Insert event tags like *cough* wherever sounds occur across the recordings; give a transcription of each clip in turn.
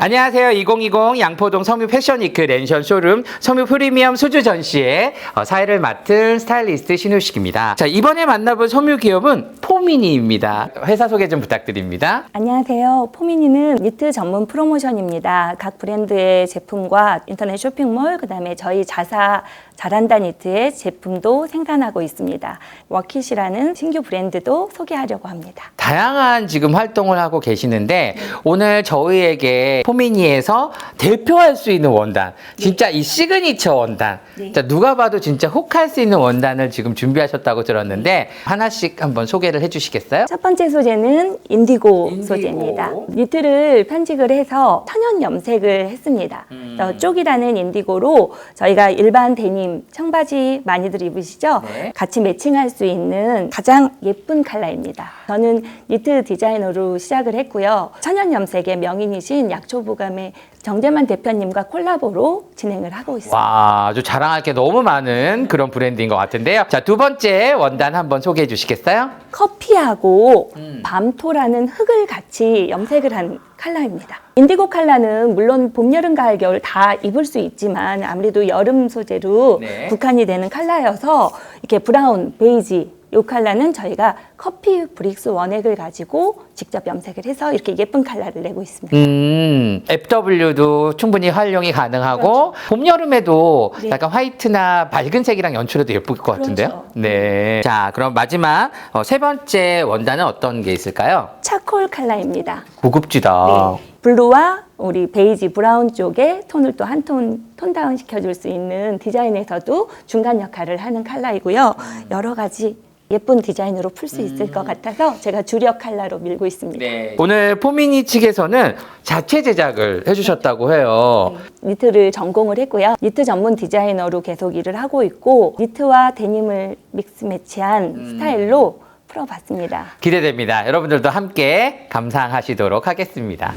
안녕하세요. 2020 양포동 섬유 패션 위크 랜션 쇼룸 섬유 프리미엄 수주 전시회 어, 사회를 맡은 스타일리스트 신우식입니다. 자, 이번에 만나볼 섬유 기업은 포미니입니다. 회사 소개 좀 부탁드립니다. 안녕하세요. 포미니는 니트 전문 프로모션입니다. 각 브랜드의 제품과 인터넷 쇼핑몰, 그 다음에 저희 자사 잘한다 니트의 제품도 생산하고 있습니다. 워킷이라는 신규 브랜드도 소개하려고 합니다. 다양한 지금 활동을 하고 계시는데 오늘 저희에게 포미니에서 대표할 수 있는 원단, 진짜 이 시그니처 원단, 네. 진짜 누가 봐도 진짜 혹할 수 있는 원단을 지금 준비하셨다고 들었는데 하나씩 한번 소개를 해주시겠어요? 첫 번째 소재는 인디고, 인디고. 소재입니다. 니트를 편직을 해서 천연 염색을 했습니다. 음. 그래서 쪽이라는 인디고로 저희가 일반 데님, 청바지 많이들 입으시죠? 네. 같이 매칭할 수 있는 가장 예쁜 컬러입니다. 저는 니트 디자이너로 시작을 했고요. 천연 염색의 명인이신 약초부감의 정재만 대표님과 콜라보로 진행을 하고 있습니다. 와, 아주 자랑할 게 너무 많은 그런 브랜드인 것 같은데요. 자, 두 번째 원단 한번 소개해 주시겠어요? 커피하고 음. 밤토라는 흙을 같이 염색을 한 컬러입니다. 인디고 컬러는 물론 봄, 여름, 가을, 겨울 다 입을 수 있지만 아무래도 여름 소재로 네. 국한이 되는 컬러여서 이렇게 브라운, 베이지 이 컬러는 저희가 커피 브릭스 원액을 가지고 직접 염색을 해서 이렇게 예쁜 컬러를 내고 있습니다. 음, FW도 충분히 활용이 가능하고 봄 여름에도 그렇죠. 네. 약간 화이트나 밝은 색이랑 연출해도 예쁠 것 같은데요. 그렇죠. 네. 자, 그럼 마지막 어, 세 번째 원단은 어떤 게 있을까요? 차콜 컬러입니다. 고급지다. 네. 블루와 우리 베이지 브라운 쪽에 톤을 또 한 톤 톤 다운 시켜줄 수 있는 디자인에서도 중간 역할을 하는 컬러이고요. 여러 가지 예쁜 디자인으로 풀 수 있을 것 같아서 제가 주력 컬러로 밀고 있습니다. 네. 오늘 포미니 측에서는 자체 제작을 해주셨다고 해요. 니트를 전공을 했고요. 니트 전문 디자이너로 계속 일을 하고 있고 니트와 데님을 믹스 매치한 스타일로 풀어봤습니다. 기대됩니다. 여러분들도 함께 감상하시도록 하겠습니다.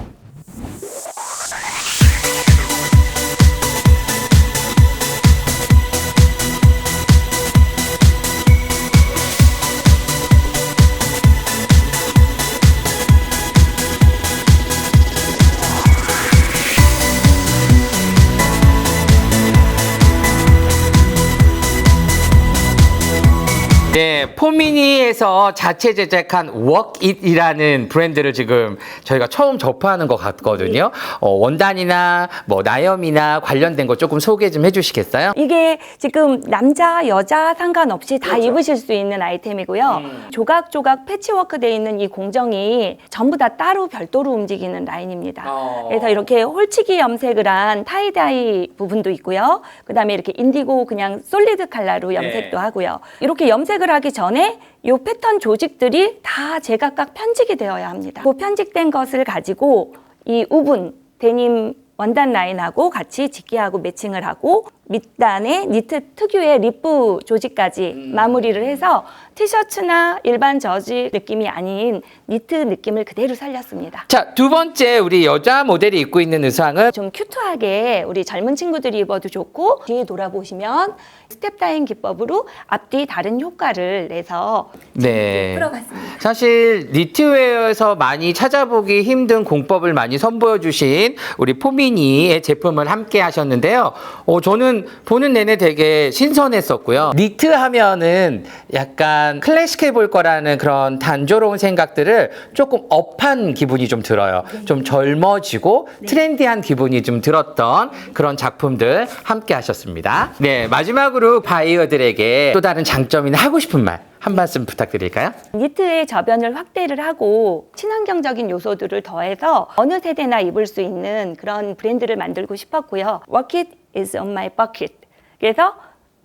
포미니에서 자체 제작한 워크잇이라는 브랜드를 지금 저희가 처음 접하는 것 같거든요. 어, 원단이나 뭐 나염이나 관련된 거 조금 소개 좀 해주시겠어요? 이게 지금 남자 여자 상관없이 다 입으실 수 있는 아이템이고요. 조각조각 패치워크 돼 있는 이 공정이 전부 다 따로 별도로 움직이는 라인입니다. 어. 그래서 이렇게 홀치기 염색을 한 타이다이 부분도 있고요. 그다음에 이렇게 인디고 그냥 솔리드 컬러로 염색도 하고요. 이렇게 염색을 하기 전 에이 패턴 조직들이 다 제각각 편직이 되어야 합니다. 그 편직된 것을 가지고 이 우분 데님 원단 라인하고 같이 직기하고 매칭을 하고 밑단에 니트 특유의 리프 조직까지 마무리를 해서 티셔츠나 일반 저지 느낌이 아닌 니트 느낌을 그대로 살렸습니다. 자, 두 번째 우리 여자 모델이 입고 있는 의상은 좀 큐트하게 우리 젊은 친구들이 입어도 좋고 뒤에 돌아보시면 스텝 다인 기법으로 앞뒤 다른 효과를 내서 네. 풀어봤습니다. 사실 니트웨어에서 많이 찾아보기 힘든 공법을 많이 선보여 주신 우리 포미 니의 제품을 함께 하셨는데요. 어, 저는 보는 내내 되게 신선했었고요. 니트 하면은 약간 클래식해 볼 거라는 그런 단조로운 생각들을 조금 업한 기분이 좀 들어요. 좀 젊어지고 트렌디한 기분이 좀 들었던 그런 작품들 함께 하셨습니다. 네, 마지막으로 바이어들에게 또 다른 장점이나 하고 싶은 말 한 말씀 부탁드릴까요? 니트의 저변을 확대를 하고 친환경적인 요소들을 더해서 어느 세대나 입을 수 있는 그런 브랜드를 만들고 싶었고요. Work it is on my bucket. 그래서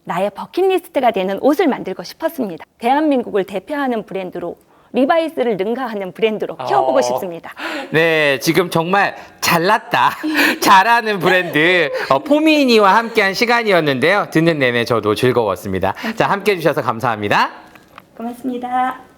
나의 버킷리스트가 되는 옷을 만들고 싶었습니다. 대한민국을 대표하는 브랜드로 리바이스를 능가하는 브랜드로 키워보고 어. 싶습니다. 네, 지금 정말 잘났다. *laughs* 잘하는 브랜드 어, 포미니와 함께한 시간이었는데요. 듣는 내내 저도 즐거웠습니다. 자, 함께 해주셔서 감사합니다. 고맙습니다.